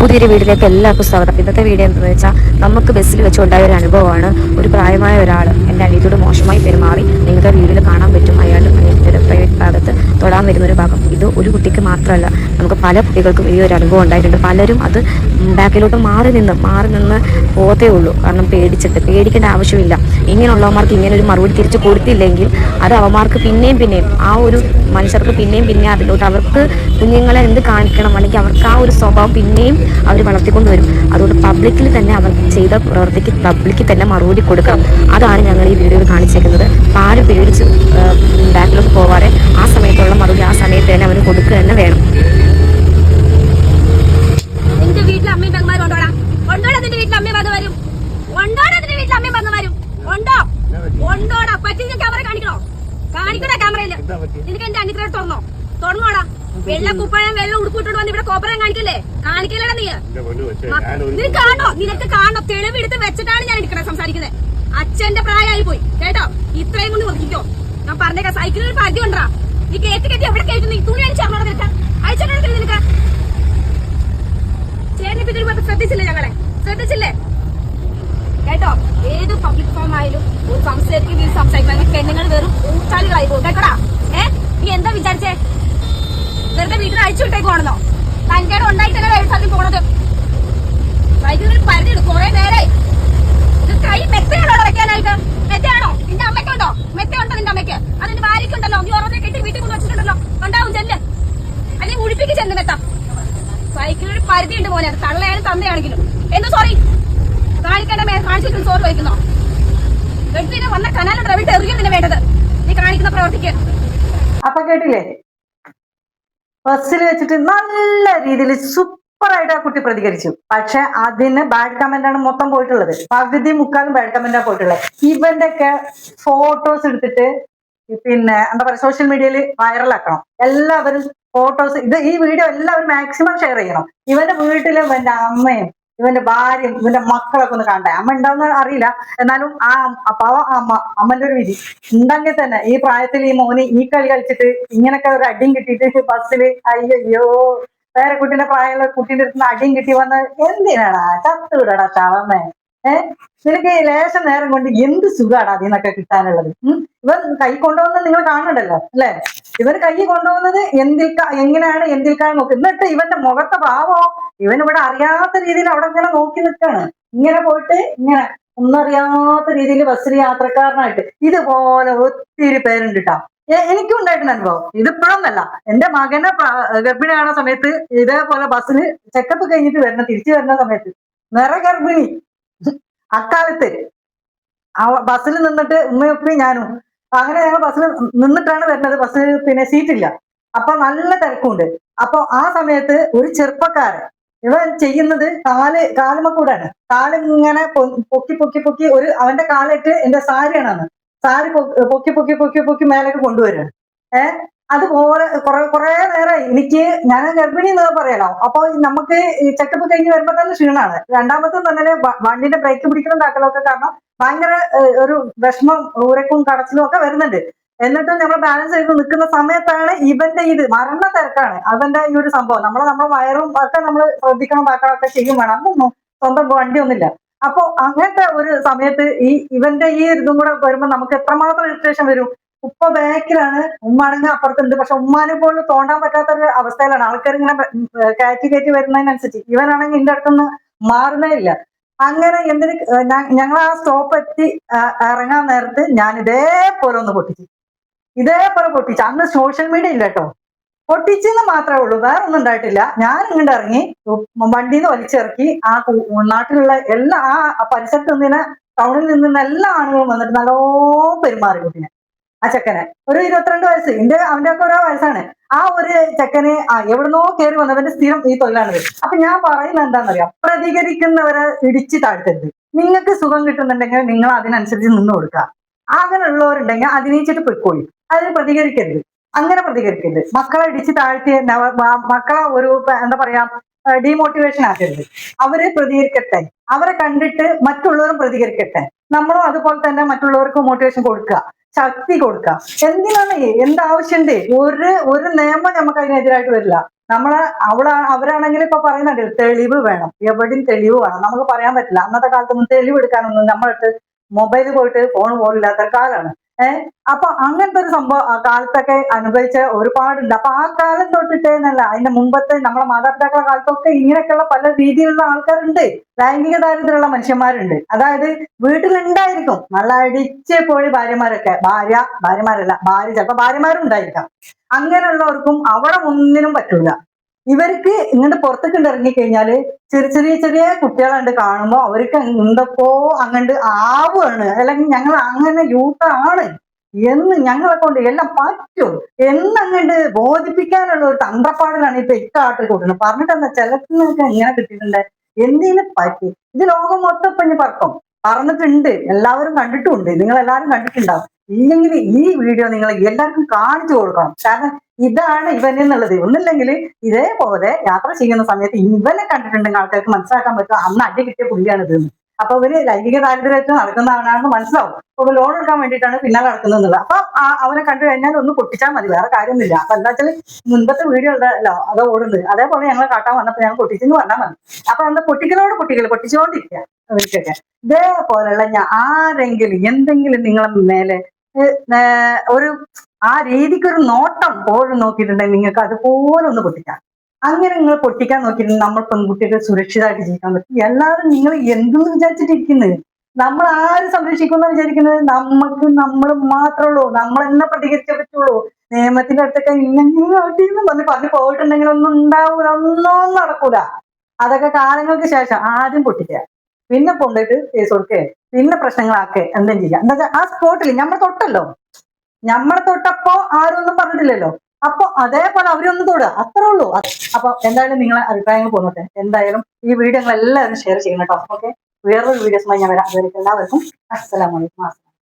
പുതിയൊരു വീട്ടിലേക്ക് എല്ലാവർക്കും സ്വാഗതം. ഇന്നത്തെ വീഡിയോ എന്താണെന്ന് വെച്ചാൽ നമുക്ക് ബസ്സിൽ വെച്ചുണ്ടായ ഒരു അനുഭവമാണ്. ഒരു പ്രായമായ ഒരാൾ എന്റെ അനിയത്തോട് മോശമായി പെരുമാറി. നിങ്ങളുടെ വീഡിയോയിൽ കാണാൻ പറ്റും അയാൾ അനിയത്തിയുടെ പ്രൈവറ്റ് ഭാഗത്ത് തൊടാൻ വരുന്ന ഒരു ഭാഗം. ഇത് ഒരു കുട്ടിക്ക് മാത്രമല്ല നമുക്ക് പല കുട്ടികൾക്കും ഈ ഒരു അനുഭവം ഉണ്ടായിട്ടുണ്ട്. പലരും അത് ബാക്കിലോട്ട് മാറി നിന്ന് മാറി നിന്ന് പോകത്തേ ഉള്ളൂ. കാരണം പേടിച്ചിട്ട് പേടിക്കേണ്ട ആവശ്യമില്ല. ഇങ്ങനെയുള്ളവന്മാർക്ക് ഇങ്ങനെ ഒരു മറുപടി തിരിച്ചു കൊടുത്തില്ലെങ്കിൽ അത് അവന്മാർക്ക് പിന്നെയും പിന്നെയും ആ ഒരു മനുഷ്യർക്ക് പിന്നെയും പിന്നെയും അതിലോട്ട് അവർക്ക് കുഞ്ഞുങ്ങളെ എന്ത് കാണിക്കണം അല്ലെങ്കിൽ അവർക്ക് ആ ഒരു സ്വഭാവം പിന്നെയും അവർ വളർത്തിക്കൊണ്ട് വരും. അതുകൊണ്ട് പബ്ലിക്കിൽ തന്നെ അവർ ചെയ്ത പ്രവർത്തിക്ക് പബ്ലിക്കിൽ തന്നെ മറുപടി കൊടുക്കണം. അതാണ് ഞങ്ങൾ ഈ വീഡിയോയിൽ കാണിച്ചേക്കുന്നത്. ആരും പേടിച്ച് ബാക്കിലോട്ട് പോവാതെ ആ സമയത്തുള്ള മറുപടി ആ സമയത്ത് തന്നെ അവർ കൊടുക്കുക തന്നെ വേണം നിന്റെ വീട്ടിൽ അമ്മയും പെങ്ങന്മാരും ഉണ്ടോടാ ഉണ്ടോടാ നിന്റെ വീട്ടിൽ അമ്മയും പെങ്ങന്മാരും ഉണ്ടോടാ നിന്റെ വീട്ടിൽ അമ്മയും പെങ്ങന്മാരും ഉണ്ടോ ഉണ്ടോടാ പറ്റി ക്യാമറ കാണിക്കണോ കാണിക്കണോ ക്യാമറയിൽ നിനക്ക് എന്റെ അനിത്ര തുറന്നോ? തുറന്നോടാ. വെള്ള കുപ്പായം വെള്ള ഉടുപ്പിട്ടോണ്ട് വന്ന് ഇവിടെ കോപ്പറം കാണിക്കല്ലേ? കാണിക്കല്ലടാ നീ. നിനക്ക് കാണോ നിനക്ക് കാണോ തെളിവെടുത്ത് വെച്ചിട്ടാണ് ഞാൻ എടുക്കണേ സംസാരിക്കുന്നത്. അച്ഛന്റെ പ്രായമായി പോയി കേട്ടോ? ഇത്രയും കൊണ്ട് ഒതുക്കിക്കോ ഞാൻ പറഞ്ഞേക്കാം. സൈക്കിളിൽ ഭാഗ്യം ഉണ്ടാ ഈ കേട്ട് കെട്ടി എവിടെ കേട്ടു നീ തുണി അടിച്ചറിഞ്ഞോടാ നിനക്ക് അയച്ചോടാ നിനക്ക് ചേട്ടനിപ്പോ ഇതിന് മുമ്പ് ശ്രദ്ധിച്ചില്ലേ ഞങ്ങളെ? ശ്രദ്ധിച്ചില്ലേ? കേട്ടോ? ഏത് പബ്ലിക് ഫോം ആയാലും സംസാരിക്കും ഈ സംസാരിക്കും പെണ്ണുങ്ങൾ വെറും ഊച്ചാലികളായി പോകും. കേട്ടോടാ? ഏ? നീ എന്താ വിചാരിച്ചേ? വെറുതെ വീട്ടിൽ അഴിച്ചു പോണോ തനിക്കേട് ഉണ്ടായിട്ടല്ലേ സ്ഥലത്ത് പോണത്. വൈദ്യുതി പരിധിയുണ്ട് കുറെ നേരെ ഇത് കൈ മെത്തയാണോ അടയ്ക്കാനായിട്ട് മെത്തയാണോ? നിന്റെ അമ്മയ്ക്കുണ്ടോ? മെത്തയുണ്ടോ നിന്റെ അമ്മയ്ക്ക്? അതിന്റെ ഭാര്യയ്ക്കുണ്ടല്ലോ. നീ ഓർമ്മ കെട്ടി വീട്ടിൽ കൊണ്ട് വെച്ചിട്ടുണ്ടല്ലോ. ഉണ്ടാവും ചെല്ല്. അല്ലെങ്കിൽ ഉഴിപ്പിക്ക് ചെന്ന് മെത്ത. സൈക്കിളിൽ പരിധിയുണ്ട് മോനെ തള്ളയാലും തന്തയാണെങ്കിലും എന്ത് സോറി കാണിക്കേണ്ട കാണിച്ചിട്ട് സോറി വയ്ക്കുന്നോ? എടുത്തിട്ട് വന്ന കനാലുണ്ട് വിട്ട് എറിയും നിന്നെ വേണ്ടത്. നീ കാണിക്കുന്ന പ്രവർത്തിക്ക്. അപ്പൊ കേട്ടില്ലേ? ബസ്സിൽ വെച്ചിട്ട് നല്ല രീതിയിൽ സൂപ്പറായിട്ട് ആ കുട്ടി പ്രതികരിച്ചു. പക്ഷെ അതിന് ബാഡ് കമന്റ് ആണ് മൊത്തം പോയിട്ടുള്ളത്. പകുതി മുക്കാലും ബാഡ് കമന്റാണ് പോയിട്ടുള്ളത്. ഇവന്റെ ഒക്കെ ഫോട്ടോസ് എടുത്തിട്ട് പിന്നെ എന്താ പറയാ സോഷ്യൽ മീഡിയയിൽ വൈറലാക്കണം. എല്ലാവരും ഫോട്ടോസ് ഇത് ഈ വീഡിയോ എല്ലാവരും മാക്സിമം ഷെയർ ചെയ്യണം. ഇവന്റെ വീട്ടിലും ഇവന്റെ അമ്മയും ഇവന്റെ ഭാര്യയും ഇവന്റെ മക്കളൊക്കെ ഒന്ന് കണ്ടേ. അമ്മ ഉണ്ടാവുന്ന അറിയില്ല. എന്നാലും ആ പാവ അമ്മ അമ്മന്റെ ഒരു വിധി ഉണ്ടെങ്കിൽ തന്നെ ഈ പ്രായത്തിൽ ഈ മോന് ഈ കളി കളിച്ചിട്ട് ഇങ്ങനൊക്കെ ഒരു അടിയും കിട്ടിയിട്ട് ബസ്സിൽ അയ്യോ വേറെ കുട്ടീന്റെ പ്രായമുള്ള കുട്ടീന്റെ അടുത്ത് അടിയും കിട്ടി വന്ന് എന്തിനാടാ? ചത്തുവിടടാ ചവമ്മേ ഏ? നിനക്ക് ലേശം നേരം കൊണ്ട് എന്ത് സുഖാടാ അതിൽ നിന്നൊക്കെ കിട്ടാനുള്ളത്? ഇവൻ കൈ കൊണ്ടുപോകുന്നത് നിങ്ങൾ കാണണ്ടല്ലോ അല്ലെ? ഇവൻ കൈ കൊണ്ടുപോകുന്നത് എന്തിൽക്ക എങ്ങനെയാണ് എന്തിൽക്കാണ് നോക്കി. എന്നിട്ട് ഇവന്റെ മുഖത്തെ ഭാവോ ഇവൻ ഇവിടെ അറിയാത്ത രീതിയിൽ അവിടെ ഇങ്ങനെ നോക്കി നിൽക്കാണ്. ഇങ്ങനെ പോയിട്ട് ഇങ്ങനെ ഒന്നറിയാത്ത രീതിയിൽ ബസ്സിൽ യാത്രക്കാരനായിട്ട് ഇതുപോലെ ഒത്തിരി പേരുണ്ട് കേട്ടോ എനിക്കും ഉണ്ടായിട്ടുണ്ട് അനുഭവം. ഇതിപ്പോഴൊന്നല്ല. എന്റെ മകനെ ഗർഭിണിയാണ സമയത്ത് ഇതേപോലെ ബസ്സിൽ ചെക്കപ്പ് കഴിഞ്ഞിട്ട് വരുന്ന തിരിച്ചു വരുന്ന സമയത്ത്. നിറ ഗർഭിണി അക്കാലത്ത് ബസ്സിൽ നിന്നിട്ട് ഉമ്മയൊപ്പി ഞാനും. അങ്ങനെ ഞങ്ങൾ ബസ്സിൽ നിന്നിട്ടാണ് വരുന്നത്. ബസ്സിൽ പിന്നെ സീറ്റില്ല അപ്പൊ നല്ല തിരക്കുണ്ട്. അപ്പൊ ആ സമയത്ത് ഒരു ചെറുപ്പക്കാരൻ ഇവൻ ചെയ്യുന്നത് കാൽ കാലുമക്കൂടാണ് കാലിങ്ങനെ പൊക്കി പൊക്കി പൊക്കി ഒരു അവന്റെ കാലിട്ട് എന്റെ സാരിയാണെന്ന് സാരി പൊക്കി പൊക്കി പൊക്കി പൊക്കി മേലേക്ക് കൊണ്ടുവരികയാണ് ഏഹ് അതുപോലെ കുറെ കുറെ നേരമായി എനിക്ക് ഞാൻ ഗർഭിണി എന്ന് പറയലോ. അപ്പൊ നമുക്ക് ഈ ചെക്കപ്പ് കഴിഞ്ഞ് വരുമ്പോ തന്നെ ക്ഷീണാണ്. രണ്ടാമത്തെ തന്നെ വണ്ടിന്റെ ബ്രേക്ക് പിടിക്കണം താക്കലൊക്കെ കാരണം ഭയങ്കര ഒരു വിഷമം ഊരക്കും കടച്ചിലും ഒക്കെ വരുന്നുണ്ട്. എന്നിട്ടും നമ്മൾ ബാലൻസ് ചെയ്ത് നിൽക്കുന്ന സമയത്താണ് ഇവന്റെ ഇത് മരണ തിരക്കാണ്. അവന്റെ ഈ ഒരു സംഭവം. നമ്മൾ നമ്മുടെ വയറും ഒക്കെ നമ്മൾ ശ്രദ്ധിക്കണം ബാക്കാളൊക്കെ ചെയ്യും വേണം. അതൊന്നും സ്വന്തം വണ്ടി ഒന്നുമില്ല അപ്പൊ അങ്ങനത്തെ ഒരു സമയത്ത് ഈ ഇവന്റെ ഈ ഇതും കൂടെ വരുമ്പോ നമുക്ക് എത്രമാത്രം ഇറിറ്റേഷൻ വരും? ഉപ്പ ബാക്കിലാണ് ഉമ്മാണെങ്കിൽ അപ്പുറത്തുണ്ട്. പക്ഷെ ഉമ്മാനെ പോലും തോണ്ടാൻ പറ്റാത്ത ഒരു അവസ്ഥയിലാണ് ആൾക്കാർ ഇങ്ങനെ കയറ്റി കയറ്റി വരുന്നതിനനുസരിച്ച് ഇവനാണെങ്കിൽ എന്റെ അടുത്തുനിന്ന് മാറുന്നേ ഇല്ല. അങ്ങനെ എന്തിന് ഞങ്ങൾ ആ സ്റ്റോപ്പ് എത്തി ഇറങ്ങാൻ നേരത്ത് ഞാൻ ഇതേപോലെ ഒന്ന് പൊട്ടിച്ചു. ഇതേപോലെ പൊട്ടിച്ചു അന്ന് സോഷ്യൽ മീഡിയ ഇല്ല കേട്ടോ പൊട്ടിച്ചെന്ന് മാത്രമേ ഉള്ളൂ വേറെ ഒന്നും ഉണ്ടായിട്ടില്ല. ഞാൻ ഇങ്ങോട്ട് ഇറങ്ങി വണ്ടിയിൽ നിന്ന് വലിച്ചിറക്കി ആ നാട്ടിലുള്ള എല്ലാ ആ പരിസരത്ത് നിന്നിനെ ടൗണിൽ നിന്ന് എല്ലാ ആണുങ്ങളും വന്നിട്ട് നല്ലോ പെരുമാറി കുട്ടിനെ. ആ ചെക്കനെ. ഒരു ഇരുപത്തിരണ്ട് വയസ്സ്. എന്റെ അവന്റെ ഒക്കെ ഓരോ വയസ്സാണ്. ആ ഒരു ചെക്കനെ ആ എവിടുന്നോ കയറി വന്നവന്റെ സ്ഥിരം ഈ തൊഴിലാണിത് അപ്പൊ ഞാൻ പറയുന്നത് എന്താണെന്നറിയാം? പ്രതികരിക്കുന്നവരെ ഇടിച്ച് താഴ്ത്തരുത്. നിങ്ങൾക്ക് സുഖം കിട്ടുന്നുണ്ടെങ്കിൽ നിങ്ങൾ അതിനനുസരിച്ച് നിന്ന് കൊടുക്കുക. അങ്ങനെയുള്ളവരുണ്ടെങ്കിൽ അതിനേച്ചിട്ട് പൊയ്ക്കോളി. അതിന് പ്രതികരിക്കരുത്. അങ്ങനെ പ്രതികരിക്കരുത്. മക്കളെ ഇടിച്ച് താഴ്ത്തി മക്കളെ ഒരു എന്താ പറയാ ഡീമോട്ടിവേഷൻ ആക്കരുത്. അവർ പ്രതികരിക്കട്ടെ. അവരെ കണ്ടിട്ട് മറ്റുള്ളവരും പ്രതികരിക്കട്ടെ. നമ്മളും അതുപോലെ തന്നെ മറ്റുള്ളവർക്ക് മോട്ടിവേഷൻ കൊടുക്കുക ശക്തി കൊടുക്കുക എന്തിനാണ് എന്താവശ്യണ്ട്? ഒരു ഒരു നിയമം നമുക്ക് അതിനെതിരായിട്ട് വരില്ല. നമ്മൾ അവള അവരാണെങ്കിൽ ഇപ്പൊ പറയുന്നുണ്ട് തെളിവ് വേണം. എവിടെയും തെളിവ് വേണം. നമുക്ക് പറയാൻ പറ്റില്ല. അന്നത്തെ കാലത്തൊന്നും തെളിവ് എടുക്കാനൊന്നും നമ്മളടുത്ത് മൊബൈൽ പോയിട്ട് ഫോൺ പോലില്ലാത്ത കാലമാണ് ഏഹ് അപ്പൊ അങ്ങനത്തെ ഒരു സംഭവം കാലത്തൊക്കെ അനുഭവിച്ച ഒരുപാടുണ്ട്. അപ്പൊ ആ കാലം തൊട്ടിട്ടേ എന്നല്ല അതിന്റെ മുമ്പത്തെ നമ്മളെ മാതാപിതാക്കളുടെ കാലത്തൊക്കെ ഇങ്ങനെയൊക്കെയുള്ള പല രീതിയിലുള്ള ആൾക്കാരുണ്ട്. ലൈംഗിക ദാരിദ്ര്യമുള്ള മനുഷ്യന്മാരുണ്ട്. അതായത് വീട്ടിലുണ്ടായിരിക്കും. നല്ല അടിച്ച് പോയി ഭാര്യമാരൊക്കെ. ഭാര്യ ഭാര്യമാരല്ല ഭാര്യ. ചിലപ്പോ ഭാര്യമാരും ഉണ്ടായിരിക്കാം. അങ്ങനെയുള്ളവർക്കും അവിടെ ഒന്നിനും പറ്റൂല. ഇവർക്ക് ഇങ്ങോട്ട് പുറത്തേക്ക് ഇറങ്ങിക്കഴിഞ്ഞാൽ ചെറിയ ചെറിയ ചെറിയ കുട്ടികളുണ്ട് കാണുമ്പോൾ അവർക്ക് എന്തൊക്കെയോ അങ്ങോട്ട് ആവുകയാണ് അല്ലെങ്കിൽ ഞങ്ങൾ അങ്ങനെ യൂത്ത് ആണ്. എന്ന് ഞങ്ങളെ കൊണ്ട് എല്ലാം പറ്റും. എന്നങ്ങണ്ട് ബോധിപ്പിക്കാനുള്ള ഒരു തന്ത്രപ്പാടിലാണ് ഇപ്പൊ ഇക്കാട്ടിൽ കൂട്ടുന്നത്. പറഞ്ഞിട്ട് എന്താ ചിലർക്ക് ഇങ്ങനെ കിട്ടിയിട്ടുണ്ട്. എന്തിനു പറ്റി? ഇത് ലോകം മൊത്തം ഇനി പറക്കും. പറഞ്ഞിട്ടുണ്ട്. എല്ലാവരും കണ്ടിട്ടുണ്ട് നിങ്ങൾ എല്ലാവരും കണ്ടിട്ടുണ്ടാവും. ഇല്ലെങ്കിൽ ഈ വീഡിയോ നിങ്ങൾ എല്ലാവർക്കും കാണിച്ചു കൊടുക്കണം. കാരണം ഇതാണ് ഇവൻ എന്നുള്ളത് ഒന്നില്ലെങ്കിൽ ഇതേപോലെ യാത്ര ചെയ്യുന്ന സമയത്ത് ഇവനെ കണ്ടിട്ടുണ്ടെങ്കിൽ ആൾക്കാർക്ക് മനസ്സിലാക്കാൻ പറ്റും അന്ന് അടി കിട്ടിയ പുള്ളിയാണ് ഇത് അപ്പൊ ഇവർ ലൈംഗിക താല്പര്യത്തിൽ നടക്കുന്നവനാണെന്ന് മനസ്സിലാവും. അപ്പൊ ലോൺ എടുക്കാൻ വേണ്ടിയിട്ടാണ് പിന്നാലെ നടക്കുന്നത് അപ്പൊ ആ- അവനെ കണ്ടു കഴിഞ്ഞാൽ ഒന്ന് പൊട്ടിച്ചാൽ മതി വേറെ കാര്യമൊന്നുമില്ല. അപ്പൊ എന്താ വെച്ചാൽ മുൻപത്തെ വീഡിയോ ഉണ്ടല്ലോ അത് ഓടുന്നത്. അതേപോലെ ഞങ്ങൾ കാട്ടാൻ വന്നപ്പോൾ ഞങ്ങൾ പൊട്ടിച്ചെന്ന് പറഞ്ഞാൽ മതി. അപ്പൊ എന്താ പൊട്ടിക്കലോട് പൊട്ടിക്കൽ പൊട്ടിച്ചുകൊണ്ടിരിക്കുക അവർക്കൊക്കെ ഇതേപോലെയുള്ള ആരെങ്കിലും എന്തെങ്കിലും നിങ്ങളെ മേലെ ഒരു ആ രീതിക്ക് ഒരു നോട്ടം പോലും നോക്കിയിട്ടുണ്ടെങ്കിൽ നിങ്ങൾക്ക് അതുപോലെ ഒന്ന് പൊട്ടിക്കാം. അങ്ങനെ നിങ്ങൾ പൊട്ടിക്കാൻ നോക്കിയിട്ടുണ്ടെങ്കിൽ നമ്മൾ പെൺകുട്ടികൾ സുരക്ഷിതമായിട്ട് ജീവിക്കാൻ പറ്റും. എല്ലാവരും നിങ്ങൾ എന്തെന്ന് വിചാരിച്ചിട്ടിരിക്കുന്നത്? നമ്മൾ ആര് സംരക്ഷിക്കുന്ന വിചാരിക്കുന്നത്? നമുക്ക് നമ്മൾ മാത്രമേ ഉള്ളൂ നമ്മൾ എന്നെ പ്രതികരിച്ചേ പറ്റുള്ളൂ. നിയമത്തിന്റെ അടുത്തൊക്കെ ഇങ്ങനെ പറഞ്ഞ് പറഞ്ഞു പോയിട്ടുണ്ടെങ്കിൽ ഒന്നും ഉണ്ടാവൂല. ഒന്നും നടക്കൂല. അതൊക്കെ കാലങ്ങൾക്ക് ശേഷം ആദ്യം പൊട്ടിക്കുക. പിന്നെ കൊണ്ടുപോയിട്ട് കേസ് കൊടുക്കേ പിന്നെ പ്രശ്നങ്ങളാക്കേ എന്തും ചെയ്യാം എന്താ ആ സ്പോട്ടിൽ നമ്മൾ തൊട്ടല്ലോ. നമ്മളെ തൊട്ടപ്പോ ആരും ഒന്നും പറഞ്ഞിട്ടില്ലല്ലോ. അപ്പൊ അതേപോലെ അവരൊന്നും തൊടുക. അത്രേ ഉള്ളൂ. അപ്പൊ എന്തായാലും നിങ്ങളെ അഭിപ്രായങ്ങൾ പോന്നോട്ടെ. എന്തായാലും ഈ വീഡിയോ എല്ലാവരും ഷെയർ ചെയ്യണം കേട്ടോ. ഓക്കെ വേറൊരു വീഡിയോസുമായി ഞാൻ വരാം. അതുവരെ എല്ലാവർക്കും അസ്സലാമലൈക്കും